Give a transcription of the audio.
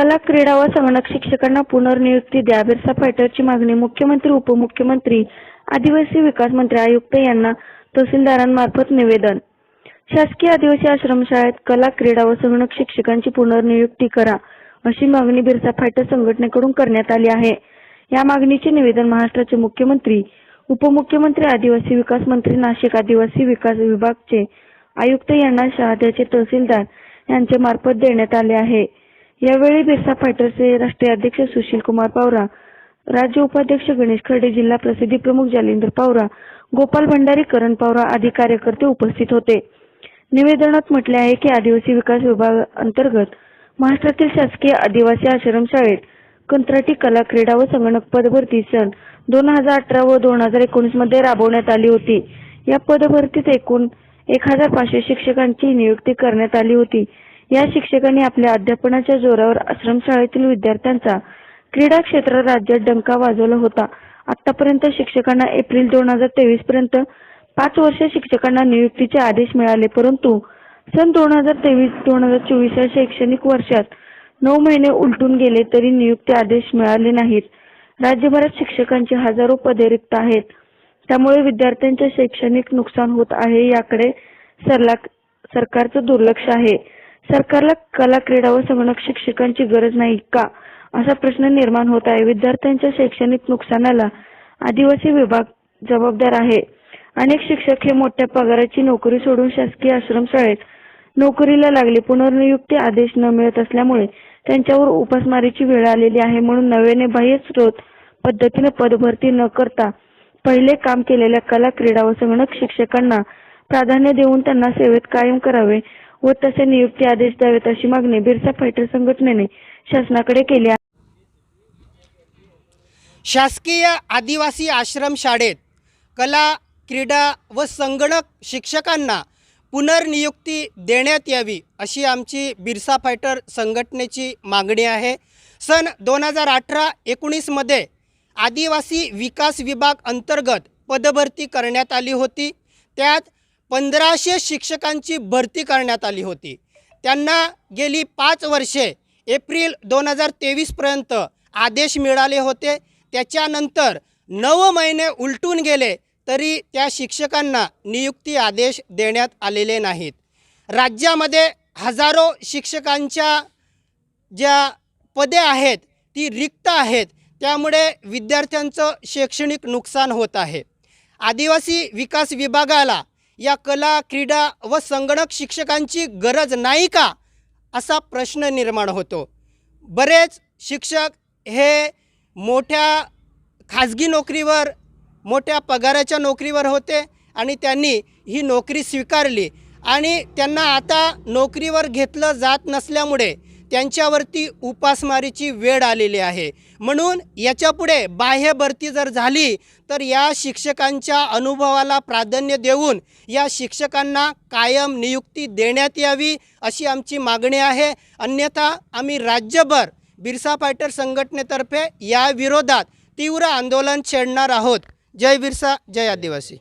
कला क्रीडा व संगणक शिक्षकांना पुनर्नियुक्ती द्या. बिरसा फायटरची मागणी मुख्यमंत्री उपमुख्यमंत्री आदिवासी विकास मंत्री आयुक्त यांना तहसीलदारांमार्फत निवेदन. शासकीय आदिवासी आश्रमशाळेत कला क्रीडा व संगणक शिक्षकांची पुनर्नियुक्ती करा अशी मागणी बिरसा फायटर संघटनेकडून करण्यात आली आहे. या मागणीचे निवेदन महाराष्ट्राचे मुख्यमंत्री उपमुख्यमंत्री आदिवासी विकास मंत्री नाशिक आदिवासी विकास विभागचे आयुक्त यांना शहाद्याचे तहसीलदार यांच्या मार्फत देण्यात आले आहे. यावेळी बिरसा फायटरचे राष्ट्रीय अध्यक्ष सुशील कुमार पावरा राज्य उपाध्यक्ष गणेश खर्डे जिल्हा प्रसिद्धी प्रमुख जालिंदर पावरा गोपाल भंडारी करण पावरा आदी कार्यकर्ते उपस्थित होते. निवेदनात म्हटले आहे की आदिवासी विकास विभाग अंतर्गत महाराष्ट्रातील शासकीय आदिवासी आश्रमशाळेत कंत्राटी कला क्रीडा व संगणक पदभरती सन दोन हजार अठरा व दोन हजार एकोणीसमध्ये राबवण्यात आली होती. या पदभरतीत एकूण एक हजार पाचशे शिक्षकांची नियुक्ती करण्यात आली होती. या शिक्षकांनी आपल्या अध्यापनाच्या जोरावर आश्रमशाळेतील विद्यार्थ्यांचा क्रीडा क्षेत्र राज्यात डंका वाजवला होता. आतापर्यंत शिक्षकांना एप्रिल दोन हजार तेवीस पर्यंत पाच वर्ष शिक्षकांना नियुक्तीचे आदेश मिळाले परंतु सन दोन हजार तेवीस दोन हजार चोवीस या शैक्षणिक वर्षात नऊ महिने उलटून गेले तरी नियुक्ती आदेश मिळाले नाहीत. राज्यभरात शिक्षकांची हजारो पदे रिक्त आहेत. त्यामुळे विद्यार्थ्यांचे शैक्षणिक नुकसान होत आहे याकडे सरला सरकारचं दुर्लक्ष आहे. सरकारला कला क्रीडा व संगणक शिक्षकांची गरज नाही का? असा प्रश्न निर्माण होत आहे. विद्यार्थ्यांच्या शैक्षणिक नुकसानाला आदिवासी विभाग जबाबदार आहे. अनेक शिक्षक हे मोठ्या पगाराची नोकरी सोडून शासकीय आश्रमशाळेत नोकरीला लागले. पुनर्नियुक्ती आदेश न मिळत असल्यामुळे त्यांच्यावर उपासमारीची वेळ आलेली आहे. म्हणून नव्याने बाह्य स्रोत पद्धतीने पदभरती न करता पहिले काम केलेल्या कला क्रीडा व संगणक शिक्षकांना प्राधान्य देऊन त्यांना सेवेत कायम करावे. व तसे नियुक्ती आदेश द्यावेत अशी मागणी बिरसा फायटर संघटनेने शासनाकडे केली आहे. शासकीय आदिवासी आश्रम शाळेत कला क्रीडा व संगणक शिक्षकांना पुनर्नियुक्ती देण्यात यावी अशी आमची बिरसा फायटर संघटनेची मागणी आहे. सन दोन हजार अठरा एकोणीसमध्ये आदिवासी विकास विभाग अंतर्गत पदभरती करण्यात आली होती. त्यात पंधराशे शिक्षकांची भरती करण्यात आली होती. त्यांना गेली पाच वर्षे एप्रिल दोन हजार तेवीसपर्यंत आदेश मिळाले होते. त्याच्यानंतर नऊ महिने उलटून गेले तरी त्या शिक्षकांना नियुक्ती आदेश देण्यात आलेले नाहीत. राज्यामध्ये हजारो शिक्षकांच्या ज्या पदे आहेत ती रिक्त आहेत. त्यामुळे विद्यार्थ्यांचं शैक्षणिक नुकसान होत आहे. आदिवासी विकास विभागाला या कला क्रीडा व संगणक शिक्षकांची गरज नाही का? असा प्रश्न निर्माण होतो. बरेच शिक्षक हे मोठ्या खाजगी नोकरीवर मोठ्या पगाराच्या नोकरीवर होते आणि त्यांनी ही नोकरी स्वीकारली. आणि त्यांना आता नोकरीवर घेतलं जात नसल्यामुळे त्यांच्यावरती उपासमारीची वेळ आलेली आहे. म्हणून याच्यापुढे बाह्य भरती जर झाली तर या शिक्षकांच्या अनुभवाला प्राधान्य देऊन या शिक्षकांना कायम नियुक्ती देण्यात यावी अशी आमची मागणी आहे. अन्यथा आम्ही राज्यभर बिरसा फायटर संघटनेतर्फे या विरोधात तीव्र आंदोलन छेडणार आहोत. जय बिरसा जय आदिवासी.